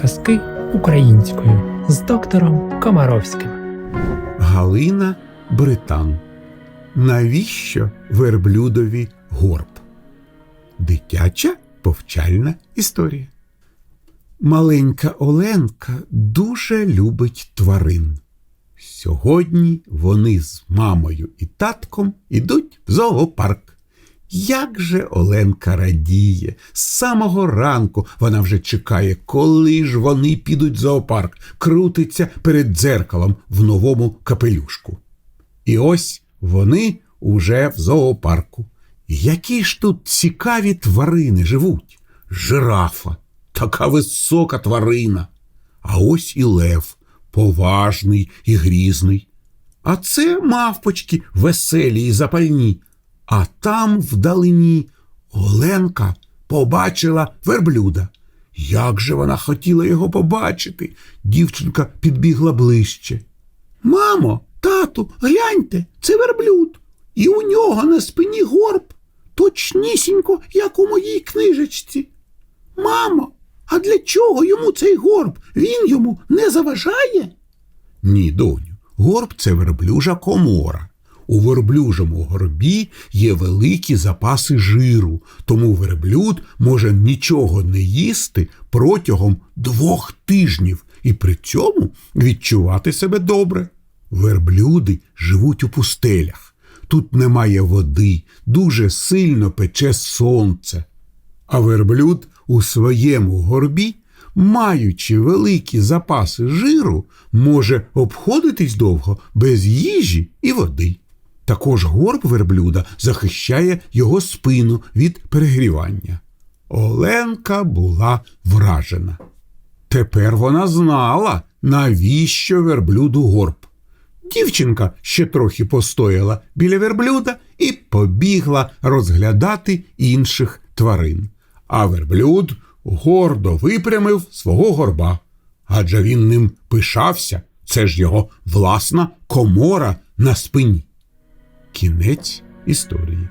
Казки українською з доктором Комаровським. Галина Британ. Навіщо верблюдові горб? Дитяча повчальна історія. Маленька Оленка дуже любить тварин. Сьогодні вони з мамою і татком ідуть в зоопарк. Як же Оленка радіє, з самого ранку вона вже чекає, коли ж вони підуть в зоопарк, крутиться перед дзеркалом в новому капелюшку. І ось вони уже в зоопарку. Які ж тут цікаві тварини живуть? Жирафа, така висока тварина. А ось і лев, поважний і грізний. А це мавпочки веселі і запальні. А там вдалині Оленка побачила верблюда. Як же вона хотіла його побачити? Дівчинка підбігла ближче. Мамо, тату, гляньте, це верблюд. І у нього на спині горб, точнісінько, як у моїй книжечці. Мамо, а для чого йому цей горб? Він йому не заважає? Ні, доню, горб це верблюжа комора. У верблюжому горбі є великі запаси жиру, тому верблюд може нічого не їсти протягом двох тижнів і при цьому відчувати себе добре. Верблюди живуть у пустелях. Тут немає води, дуже сильно пече сонце. А верблюд у своєму горбі, маючи великі запаси жиру, може обходитись довго без їжі і води. Також горб верблюда захищає його спину від перегрівання. Оленка була вражена. Тепер вона знала, навіщо верблюду горб. Дівчинка ще трохи постояла біля верблюда і побігла розглядати інших тварин. А верблюд гордо випрямив свого горба. Адже він ним пишався, це ж його власна комора на спині. Кінець історії.